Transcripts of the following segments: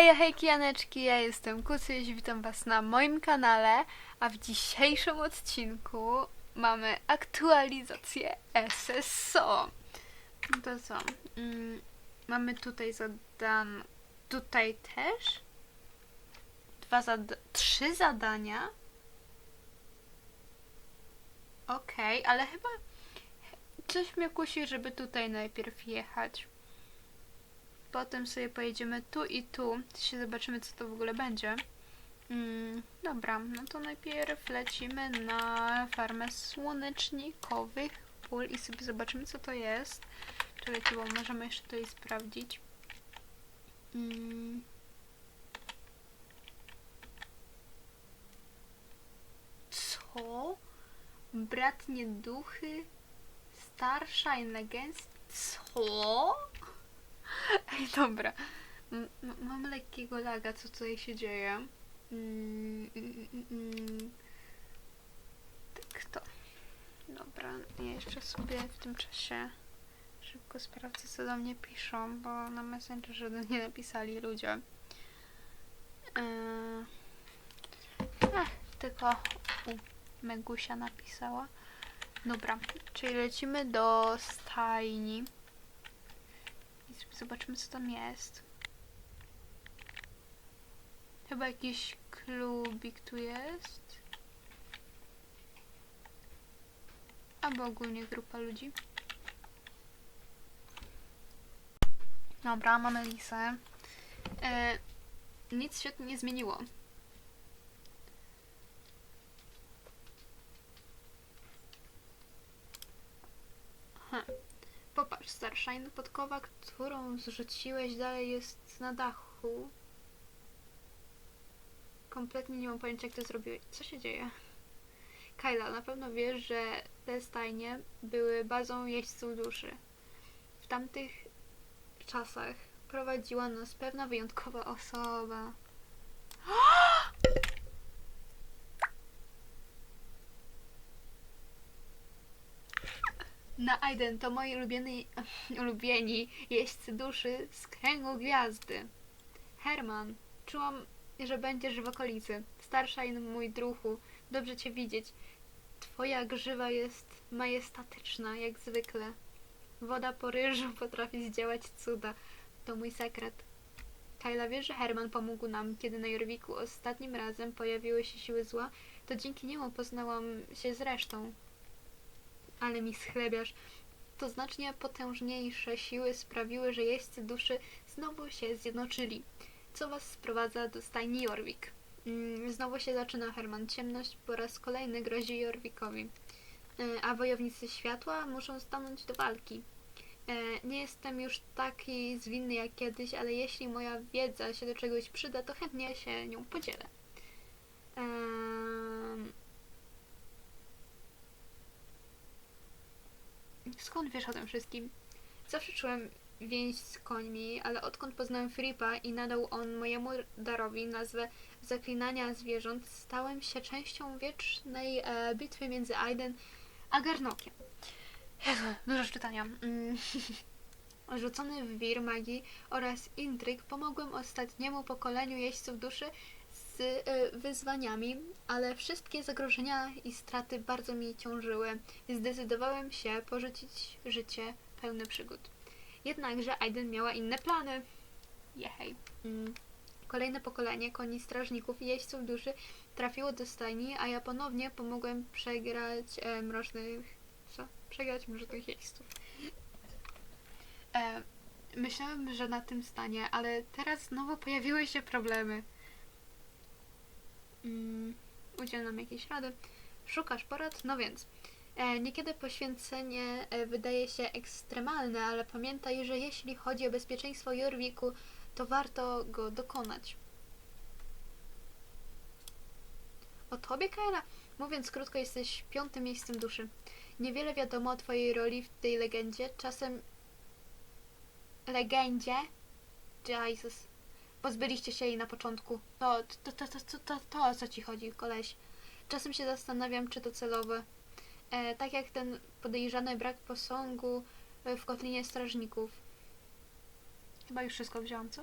Hej, hej, kijaneczki, ja jestem Kucyś, witam was na moim kanale, a w dzisiejszym odcinku mamy aktualizację SSO. To co? Mm, mamy tutaj zadan... tutaj też? Dwa zad... trzy zadania? Okej, ale chyba coś mnie kusi, żeby tutaj najpierw jechać. Potem sobie pojedziemy tu i tu. Się zobaczymy, co to w ogóle będzie. Mm, dobra, no to najpierw lecimy na farmę słonecznikowych pól i sobie zobaczymy, co to jest. Czekajcie, bo możemy jeszcze tutaj sprawdzić. Mm. Co? Bratnie duchy? Starshine Legends? Co? Dobra. Mam lekkiego laga, co tutaj się dzieje. Mm, mm, mm, mm. Tak to. Dobra, ja jeszcze sobie w tym czasie szybko sprawdzę, co do mnie piszą, bo na Messengerze do mnie napisali ludzie. Ech, tylko u Megusia napisała. Dobra, czyli lecimy do stajni. Zobaczymy, co tam jest. Chyba jakiś klubik tu jest. Albo ogólnie grupa ludzi. Dobra, mamy lisę. E, nic się nie zmieniło. Hm. Popatrz, Starshine, podkowa, którą zrzuciłeś dalej jest na dachu. Kompletnie nie mam pojęcia, jak to zrobiłeś. Co się dzieje? Kyla, na pewno wiesz, że te stajnie były bazą jeźdźców duszy. W tamtych czasach prowadziła nas pewna wyjątkowa osoba. Na Aiden to moi ulubieni, ulubieni jeźdźcy duszy z kręgu gwiazdy. Herman, czułam, że będziesz w okolicy. Starszajn, mój druhu, dobrze cię widzieć. Twoja grzywa jest majestatyczna, jak zwykle. Woda po ryżu potrafi zdziałać cuda. To mój sekret. Kyla wie, że Herman pomógł nam, kiedy na Jorwiku ostatnim razem pojawiły się siły zła, to dzięki niemu poznałam się z resztą. Ale mi schlebiasz. To znacznie potężniejsze siły sprawiły, że jeźdźcy duszy znowu się zjednoczyli. Co was sprowadza do stajni Jorwik? Mm, Znowu się zaczyna Herman. Ciemność po raz kolejny grozi Jorwikowi. E, A wojownicy światła muszą stanąć do walki. E, Nie jestem już taki zwinny jak kiedyś, ale jeśli moja wiedza się do czegoś przyda, to chętnie się nią podzielę. Em, Skąd wiesz o tym wszystkim? Zawsze czułem więź z końmi, ale odkąd poznałem Fripa i nadał on mojemu darowi nazwę zaklinania zwierząt, stałem się częścią wiecznej e, bitwy między Aiden a Garnokiem. Dużo czytania. Mm. Rzucony w wir magii oraz intryg pomogłem ostatniemu pokoleniu jeźdźców duszy e, wyzwaniami, ale wszystkie zagrożenia i straty bardzo mi ciążyły. Zdecydowałem się porzucić życie pełne przygód. Jednakże Aiden miała inne plany. Jehej. Mm. Kolejne pokolenie koni strażników i jeźdźców duszy trafiło do stajni, a ja ponownie pomogłem przegrać e. Co? Przegrać mrocznych jeźdźców. E, myślałem, że na tym stanie, ale teraz znowu pojawiły się problemy. Mm, udziel nam jakiejś rady. Szukasz porad? No więc. E, niekiedy poświęcenie e, wydaje się ekstremalne, ale pamiętaj, że jeśli chodzi o bezpieczeństwo Jorwiku, to warto go dokonać. O tobie, Kaela? Mówiąc krótko, jesteś piątym miejscem duszy. Niewiele wiadomo o twojej roli w tej legendzie. Czasem... Legendzie? Jesus. Pozbyliście się jej na początku. To, to, to, to, to, to, to o co ci chodzi, koleś. Czasem się zastanawiam, czy to celowe. E, tak jak ten podejrzany brak posągu e, w kotlinie strażników. Chyba już wszystko wziąłam, co?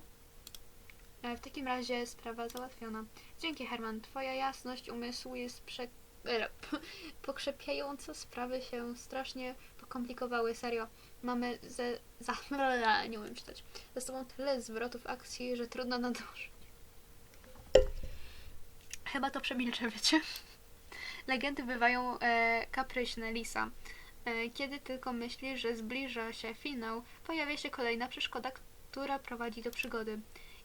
E, w takim razie sprawa załatwiona. Dzięki, Herman. Twoja jasność umysłu jest prze... e, pokrzepiająca. Sprawy się strasznie pokomplikowały, serio. Mamy ze... Za... Nie umiem czytać. Ze sobą tyle zwrotów akcji, że trudno nadążyć. Chyba to przemilczę, wiecie? Legendy bywają e, kapryśne, Lisa. E, kiedy tylko myśli, że zbliża się finał, pojawia się kolejna przeszkoda, która prowadzi do przygody.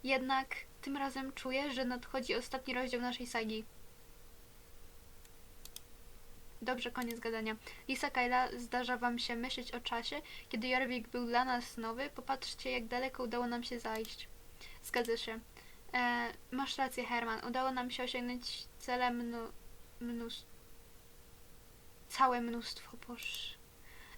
Jednak tym razem czuję, że nadchodzi ostatni rozdział naszej sagi. Dobrze, koniec gadania. Lisa Kyla, zdarza wam się myśleć o czasie, kiedy Jorvik był dla nas nowy? Popatrzcie, jak daleko udało nam się zajść. Zgadza się. E, masz rację, Herman. Udało nam się osiągnąć cele mnu... mnóstwo... Całe mnóstwo, boż.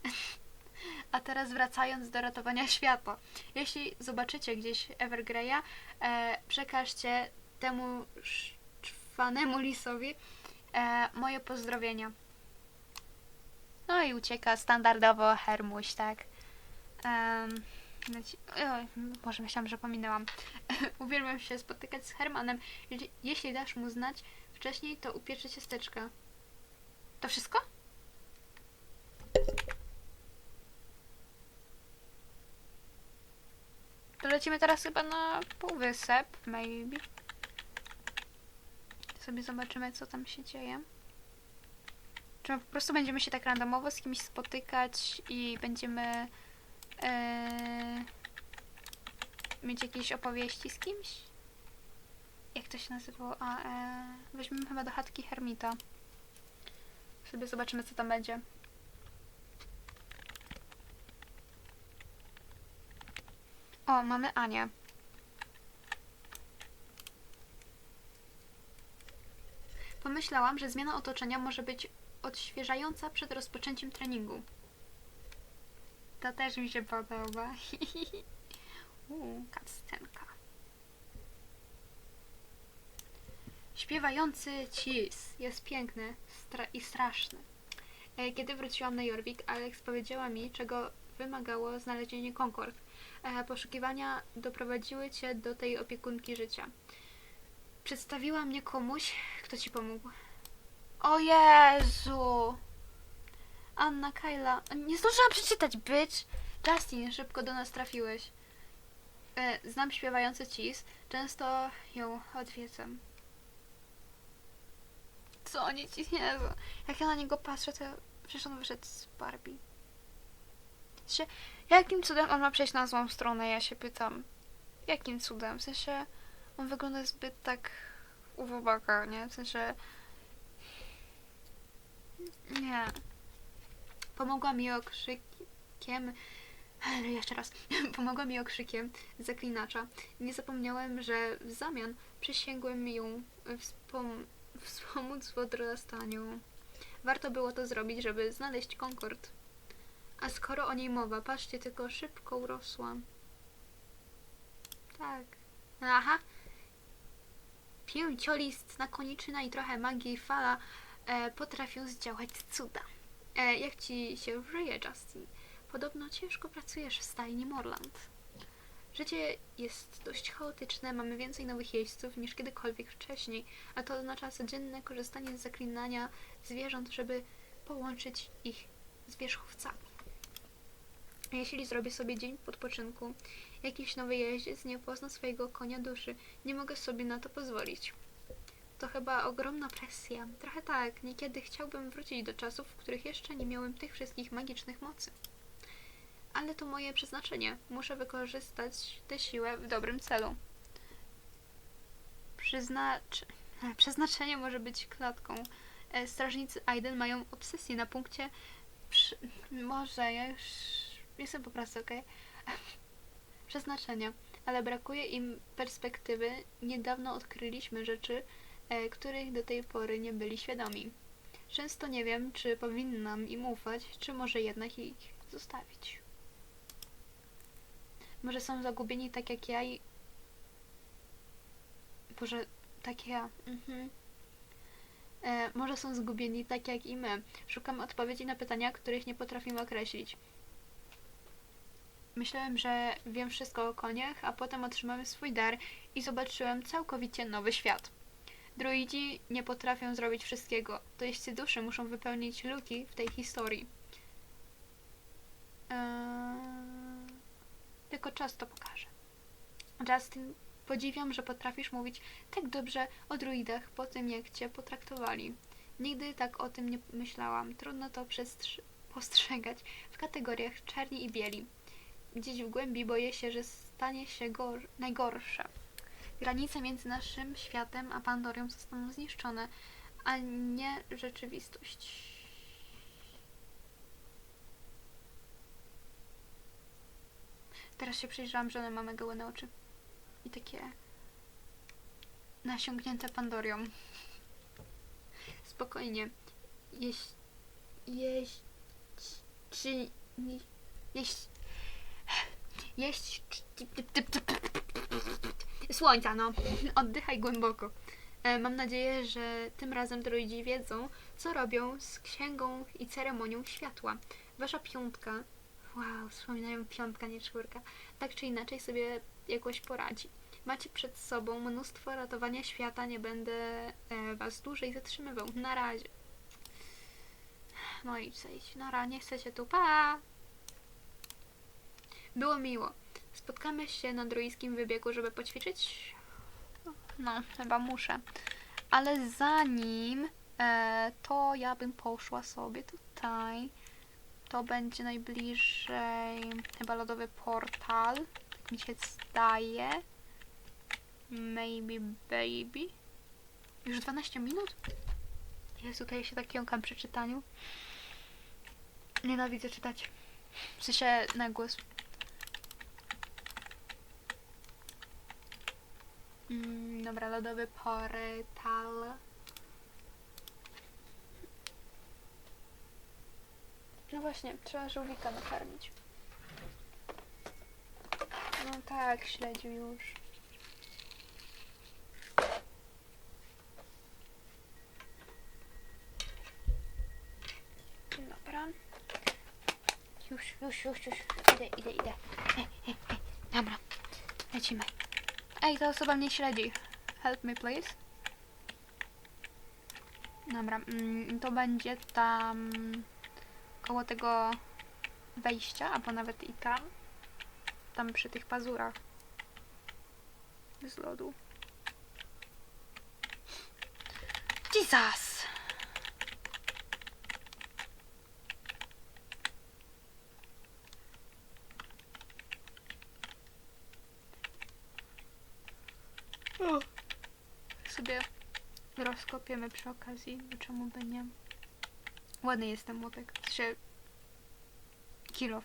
A teraz wracając do ratowania świata. Jeśli zobaczycie gdzieś Evergreya, e, przekażcie temu czwanemu lisowi e, moje pozdrowienia. No i ucieka standardowo Hermuś, tak? Um, może myślałam, że pominęłam. Uwielbiam się spotykać z Hermanem. Jeśli- Jeśli dasz mu znać wcześniej, to upieczy ciasteczka. To wszystko? To lecimy teraz chyba na półwysep, maybe. Sobie zobaczymy, co tam się dzieje. Czy my po prostu będziemy się tak randomowo z kimś spotykać i będziemy e, mieć jakieś opowieści z kimś? Jak to się nazywało? A, e, weźmiemy chyba do chatki Hermita. Sobie zobaczymy, co tam będzie. O, mamy Anię. Pomyślałam, że zmiana otoczenia może być odświeżająca przed rozpoczęciem treningu. To też mi się podoba. Uuu, kaccenka. Śpiewający cis jest piękny stra- i straszny. E, Kiedy wróciłam na Jorvik, Alex powiedziała mi, czego wymagało znalezienie Concord. E, Poszukiwania doprowadziły cię do tej opiekunki życia. Przedstawiła mnie komuś, kto ci pomógł. O Jezu! Anna, Kyla. Nie zdążyłam przeczytać, bitch! Justin, szybko do nas trafiłeś. E, znam śpiewający cis. Często ją odwiedzam. Co oni ci Jezu. Jak ja na niego patrzę, to przecież on wyszedł z Barbie. W jakim cudem on ma przejść na złą stronę, ja się pytam. Jakim cudem? W sensie, on wygląda zbyt tak uwobaka, nie? W sensie... Nie. Pomogła mi okrzykiem... Jeszcze raz. Pomogła mi okrzykiem zaklinacza. Nie zapomniałem, że w zamian przysięgłem ją wspom... wspomóc w odrastaniu. Warto było to zrobić, żeby znaleźć Concord. A skoro o niej mowa, patrzcie, tylko szybko urosła. Tak. Aha. Pięciolist, nakoniczyna i trochę magii fala potrafią zdziałać cuda. E, jak ci się żyje, Justin? Podobno ciężko pracujesz w stajni Morland. Życie jest dość chaotyczne, mamy więcej nowych jeźdźców niż kiedykolwiek wcześniej, a to oznacza codzienne korzystanie z zaklinania zwierząt, żeby połączyć ich z wierzchowcami. Jeśli zrobię sobie dzień podpoczynku, jakiś nowy jeździec nie pozna swojego konia duszy, nie mogę sobie na to pozwolić. To chyba ogromna presja. Trochę tak, niekiedy chciałbym wrócić do czasów, w których jeszcze nie miałem tych wszystkich magicznych mocy. Ale to moje przeznaczenie. Muszę wykorzystać tę siłę w dobrym celu. Przyznacz... Przeznaczenie może być klatką. E, Strażnicy Aiden mają obsesję na punkcie... Przy... Może, ja już... Jestem po prostu, okej? Przeznaczenia. Ale brakuje im perspektywy. Niedawno odkryliśmy rzeczy, których do tej pory nie byli świadomi. Często nie wiem, czy powinnam im ufać, czy może jednak ich zostawić. Może są zagubieni tak jak ja i... Boże, tak ja. Mhm. E, może są zgubieni tak jak i my. Szukam odpowiedzi na pytania, których nie potrafimy określić. Myślałem, że wiem wszystko o koniach, a potem otrzymałem swój dar i zobaczyłem całkowicie nowy świat. Druidzi nie potrafią zrobić wszystkiego. To jeźdźcy duszy muszą wypełnić luki w tej historii. Eee, Tylko czas to pokaże. Justin, podziwiam, że potrafisz mówić tak dobrze o druidach po tym, jak cię potraktowali. Nigdy tak o tym nie myślałam. Trudno to postrzegać w kategoriach czarni i bieli. Gdzieś w głębi boję się, że stanie się gor- najgorsze. Granice między naszym światem a Pandorią zostaną zniszczone, a nie rzeczywistość. Teraz się przyjrzałam, że one ma mega oczy. I takie nasiągnięte Pandorią. Spokojnie. Jeść... Jeść... Czy... Jeść... Jeść... Słońca, no. Oddychaj głęboko. E, Mam nadzieję, że tym razem droidzi wiedzą, co robią z księgą i ceremonią światła. Wasza piątka, wow, wspominają piątka, nie czwórka, tak czy inaczej sobie jakoś poradzi. Macie przed sobą mnóstwo ratowania świata, nie będę e, was dłużej zatrzymywał. Na razie. No i zejdź. Nara, nie chcecie tu. Pa! Było miło. Spotkamy się na druickim wybiegu, żeby poćwiczyć. No, chyba muszę. Ale zanim e, to ja bym poszła sobie tutaj. To będzie najbliżej chyba lodowy portal. Tak mi się zdaje. Maybe baby. Już 12 minut? To ja się tak jąkam przy czytaniu. Nienawidzę czytać. W sensie na głos. Mm, dobra, lodowy portal. No właśnie, trzeba żółwika nakarmić. No tak, śledził już. Dobra. Już, już, już, już. Idę, idę, idę. Hej, hej, hej. Dobra, lecimy. Ej, ta osoba mnie śledzi. Help me, please. Dobra, mm, to będzie tam koło tego wejścia, albo nawet i tam. Tam przy tych pazurach. Z lodu. Jesus! O. Sobie rozkopiemy przy okazji, bo czemu by nie? Ładny jest ten młotek. W sensie... Kilof.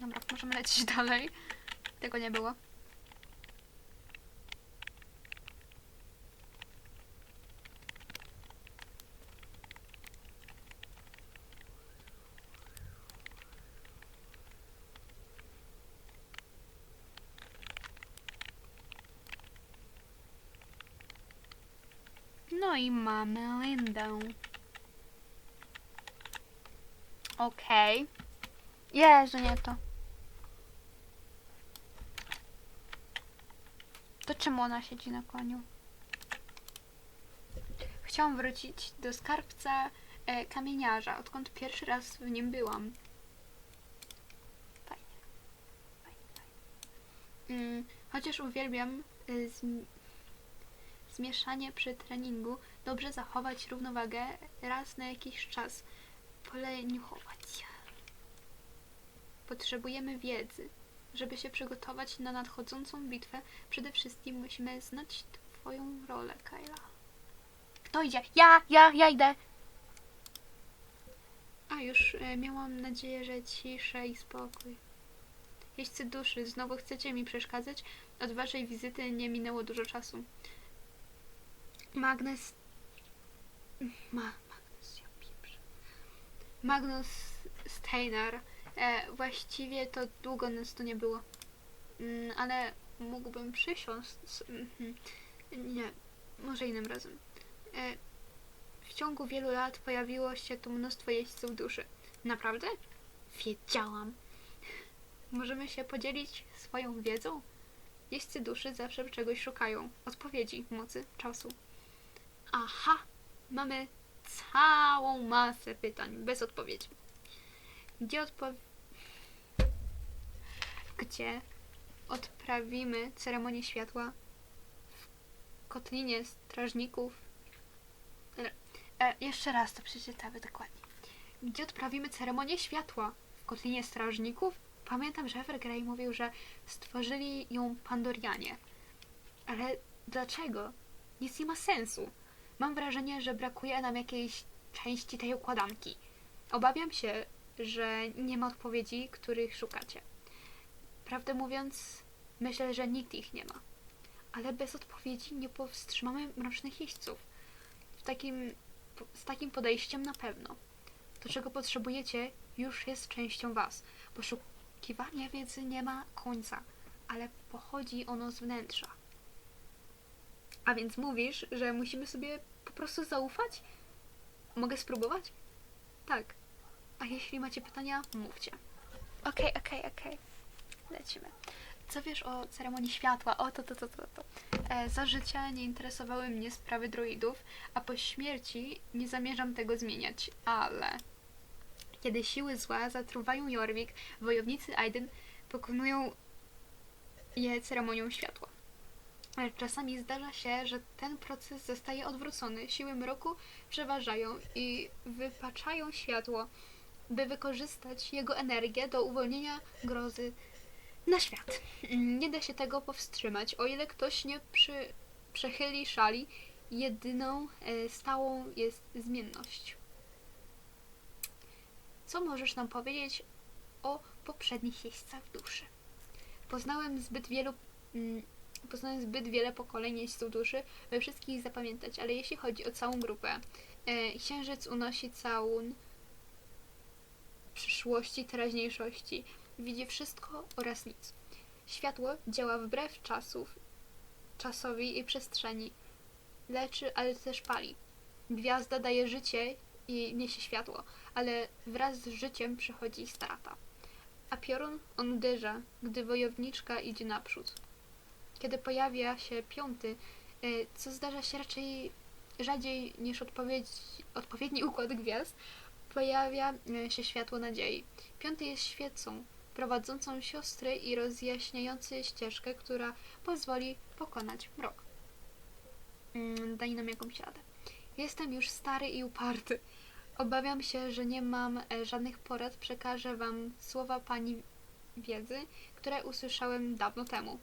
Dobra, możemy lecieć dalej. Tego nie było. No i mamy Lindę. Okej. Jezu, nie to. To czemu ona siedzi na koniu? Chciałam wrócić do skarbca e, kamieniarza, odkąd pierwszy raz w nim byłam. Fajnie. Fajnie, fajnie. Mm, chociaż uwielbiam y, zm- zmieszanie przy treningu, dobrze zachować równowagę raz na jakiś czas. Poleniuchować. Potrzebujemy wiedzy. Żeby się przygotować na nadchodzącą bitwę, przede wszystkim musimy znać Twoją rolę, Kyla. Kto idzie? Ja, ja, ja idę! A już e, miałam nadzieję, że cisza i spokój. Jeźdźcy duszy, znowu chcecie mi przeszkadzać? Od waszej wizyty nie minęło dużo czasu. Magnus. Ma, Magnus, ja pieprzę. Magnus Steinar. E, właściwie to długo nas tu nie było. Mm, ale mógłbym przysiąść. mhm. Nie, może innym razem. E, W ciągu wielu lat pojawiło się tu mnóstwo jeźdźców duszy. Naprawdę? Wiedziałam. Możemy się podzielić swoją wiedzą? Jeźdźcy duszy zawsze czegoś szukają. Odpowiedzi, mocy, czasu. Aha, mamy całą masę pytań bez odpowiedzi. Gdzie odpo... Gdzie odprawimy ceremonię światła? W kotlinie strażników? E, e, jeszcze raz to przeczytamy dokładnie. Gdzie odprawimy ceremonię światła? W kotlinie strażników? Pamiętam, że Evergrey mówił, że stworzyli ją Pandorianie. Ale dlaczego? Nic nie ma sensu. Mam wrażenie, że brakuje nam jakiejś części tej układanki. Obawiam się, że nie ma odpowiedzi, których szukacie. Prawdę mówiąc, myślę, że nikt ich nie ma. Ale bez odpowiedzi nie powstrzymamy mrocznych jeźdźców. W takim, z takim podejściem na pewno. To, czego potrzebujecie, już jest częścią Was. Poszukiwanie wiedzy nie ma końca, ale pochodzi ono z wnętrza. A więc mówisz, że musimy sobie po prostu zaufać? Mogę spróbować? Tak. A jeśli macie pytania, mówcie. Okej, okej, okej. Lecimy. Co wiesz o ceremonii światła? O, to, to, to, to, to. E, za życia nie interesowały mnie sprawy druidów, a po śmierci nie zamierzam tego zmieniać, ale... Kiedy siły zła zatruwają Jorvik, wojownicy Aiden pokonują je ceremonią światła. Ale czasami zdarza się, że ten proces zostaje odwrócony. Siły mroku przeważają i wypaczają światło, by wykorzystać jego energię do uwolnienia grozy na świat. Nie da się tego powstrzymać, o ile ktoś nie przy, przechyli szali. Jedyną e, stałą jest zmienność. Co możesz nam powiedzieć o poprzednich jeźdźcach duszy? Poznałem zbyt wielu. Poznałem zbyt wiele pokoleń jeźdźców duszy, by wszystkich zapamiętać, ale jeśli chodzi o całą grupę, e, księżyc unosi całun przyszłości, teraźniejszości. Widzi wszystko oraz nic. Światło działa wbrew czasów, czasowi i przestrzeni. Leczy, ale też pali. Gwiazda daje życie i niesie światło, ale wraz z życiem przychodzi strata. A piorun on uderza, gdy wojowniczka idzie naprzód. Kiedy pojawia się piąty, y, co zdarza się raczej rzadziej niż odpowiedni układ gwiazd, pojawia y, się światło nadziei. Piąty jest świecą, prowadzącą siostry i rozjaśniający ścieżkę, która pozwoli pokonać mrok. Mm, Daj nam jakąś radę. Jestem już stary i uparty. Obawiam się, że nie mam e, żadnych porad. Przekażę Wam słowa Pani wiedzy, które usłyszałem dawno temu.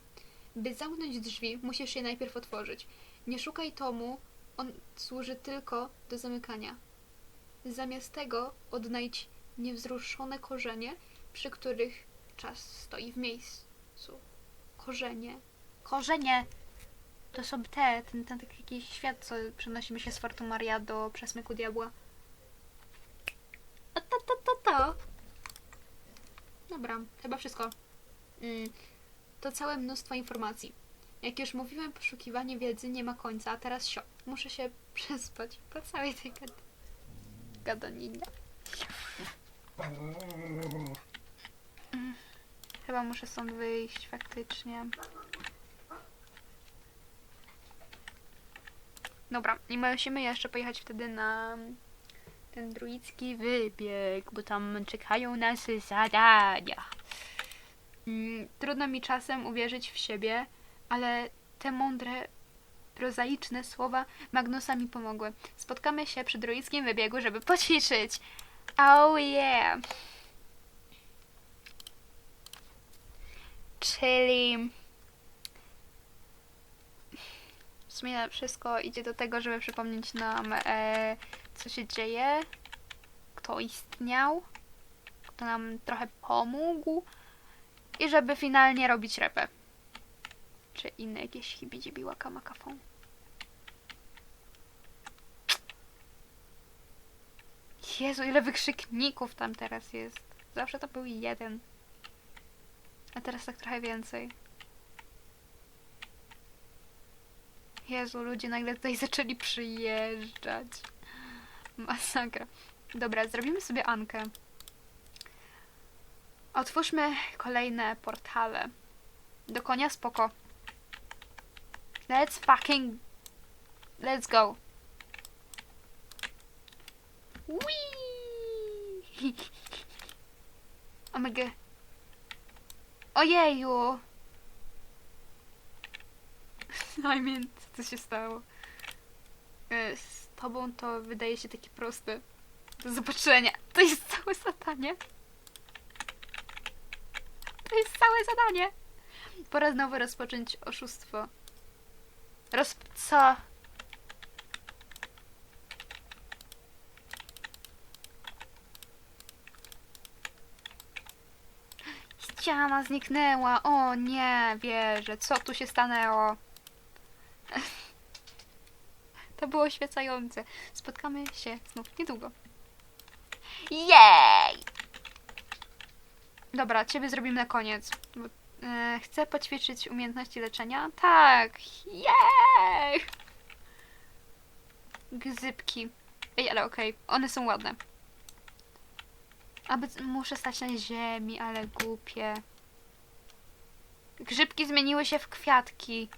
By zamknąć drzwi, musisz je najpierw otworzyć. Nie szukaj tomu, on służy tylko do zamykania. Zamiast tego odnajdź niewzruszone korzenie, przy których czas stoi w miejscu. Korzenie. Korzenie! To są te, ten, ten taki jakiś świat, co przenosimy się z Fortumaria do przesmyku diabła. A to, to, to, to. Dobra, chyba wszystko. Mm, to całe mnóstwo informacji. Jak już mówiłem, poszukiwanie wiedzy nie ma końca, a teraz sio. Muszę się przespać po całej tej gad gadaninie. Mm, Chyba muszę stąd wyjść faktycznie. Dobra, i musimy jeszcze pojechać wtedy na ten druicki wybieg, bo tam czekają nas zadania. Mm, Trudno mi czasem uwierzyć w siebie, ale te mądre, prozaiczne słowa Magnusa mi pomogły. Spotkamy się przy druickim wybiegu, żeby poćwiczyć. Oh yeah! Czyli... W sumie wszystko idzie do tego, żeby przypomnieć nam, e, co się dzieje, kto istniał, kto nam trochę pomógł i żeby finalnie robić repę. Czy inne jakieś hibidzibi łakamakafon. Jezu, ile wykrzykników tam teraz jest. Zawsze to był jeden. A teraz tak trochę więcej. Jezu, ludzie nagle tutaj zaczęli przyjeżdżać. Masakra. Dobra, zrobimy sobie Ankę. Otwórzmy kolejne portale. Do konia spoko. Let's fucking... Let's go. Whee! Omega. Ojeju! I mean, co się stało? E, Z tobą to wydaje się takie proste. Do zobaczenia. To jest całe zadanie. To jest całe zadanie. Pora znowu rozpocząć oszustwo. Roz... co? Ściana zniknęła. O nie, wierzę. Co tu się stanęło? To było świecające. Spotkamy się znów niedługo. Jej! Dobra, ciebie zrobimy na koniec. Bo, e, chcę poćwiczyć umiejętności leczenia? Tak! Jej! Gzypki. Ej, ale okej, one są ładne. Aby muszę stać na ziemi, ale głupie. Grzybki zmieniły się w kwiatki.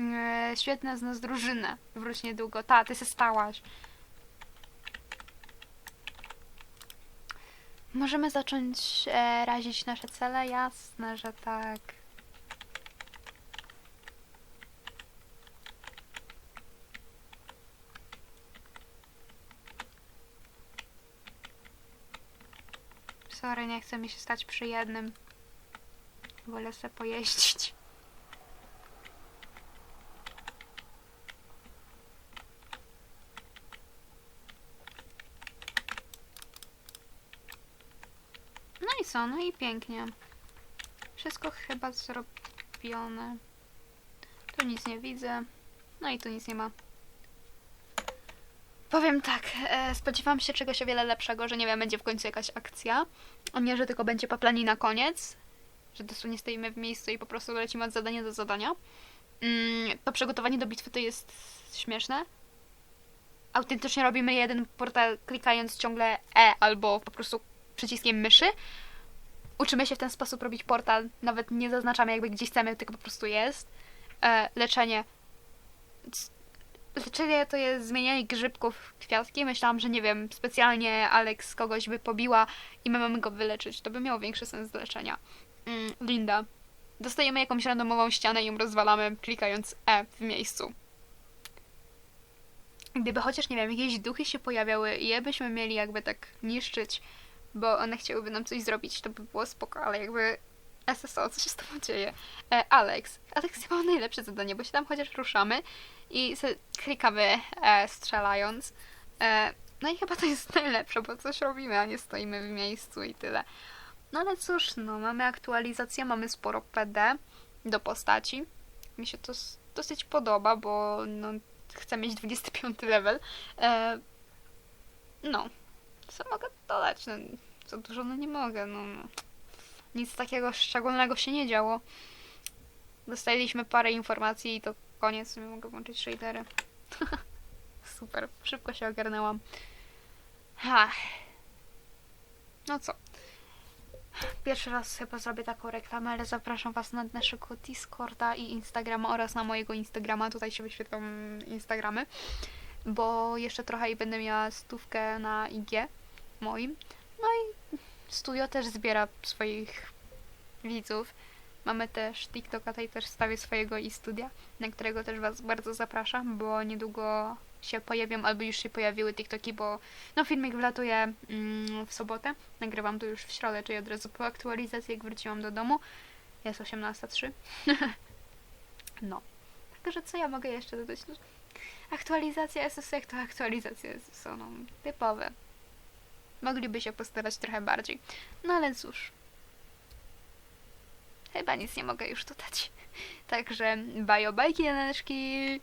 E, świetna z nas drużyna. Wróć niedługo. Ta, ty się stałaś. Możemy zacząć e, razić nasze cele? Jasne, że tak. Sorry, nie chce mi się stać przy jednym. Wolę sobie pojeździć. No i co? No i pięknie. Wszystko chyba zrobione. Tu nic nie widzę. No i tu nic nie ma. Powiem tak, e, spodziewałam się czegoś o wiele lepszego, że nie wiem, będzie w końcu jakaś akcja, a nie, że tylko będzie paplani na koniec, że dosłownie stoimy w miejscu i po prostu lecimy od zadania do zadania. Mm, to przygotowanie do bitwy to jest śmieszne. Autentycznie robimy jeden portal klikając ciągle E albo po prostu przyciskiem myszy. Uczymy się w ten sposób robić portal, nawet nie zaznaczamy jakby gdzie chcemy, tylko po prostu jest. E, leczenie. Leczenie to jest zmienianie grzybków w kwiatki. Myślałam, że nie wiem, specjalnie Alex kogoś by pobiła i my mamy go wyleczyć. To by miało większy sens do leczenia. Mm, Linda. Dostajemy jakąś randomową ścianę i ją rozwalamy, klikając E w miejscu. Gdyby chociaż, nie wiem, jakieś duchy się pojawiały i je byśmy mieli jakby tak niszczyć, bo one chciałyby nam coś zrobić, to by było spoko, ale jakby SSO, co się z tobą dzieje? E, Alex. Alex ma najlepsze zadanie, bo się tam chociaż ruszamy i klikamy e, strzelając. E, no i chyba to jest najlepsze, bo coś robimy, a nie stoimy w miejscu i tyle. No ale cóż, no mamy aktualizację, mamy sporo PD do postaci. Mi się to dosyć podoba, bo no, chcę mieć 25 level. E, no, co mogę dodać? No, za dużo no nie mogę, no. no. Nic takiego szczególnego się nie działo. Dostaliśmy parę informacji i to koniec. Nie mogę włączyć shadery. Super, szybko się ogarnęłam. Ha. No co? Pierwszy raz chyba zrobię taką reklamę, ale zapraszam Was na naszego Discorda i Instagrama oraz na mojego Instagrama. Tutaj się wyświetlą Instagramy, bo jeszcze trochę i będę miała stówkę na IG moim. No i studio też zbiera swoich widzów. Mamy też TikToka, tutaj też wstawię swojego i studia, na którego też Was bardzo zapraszam, bo niedługo się pojawią, albo już się pojawiły TikToki, bo no filmik wlatuje mm, w sobotę. Nagrywam to już w środę, czyli od razu po aktualizacji, jak wróciłam do domu. Jest 18.03. no. Także co ja mogę jeszcze dodać? No, aktualizacja SSO, jak to aktualizacja SSO, no typowe. Mogliby się postarać trochę bardziej. No ale cóż. Chyba nic nie mogę już dodać. Także bajo bajki, Janeczki.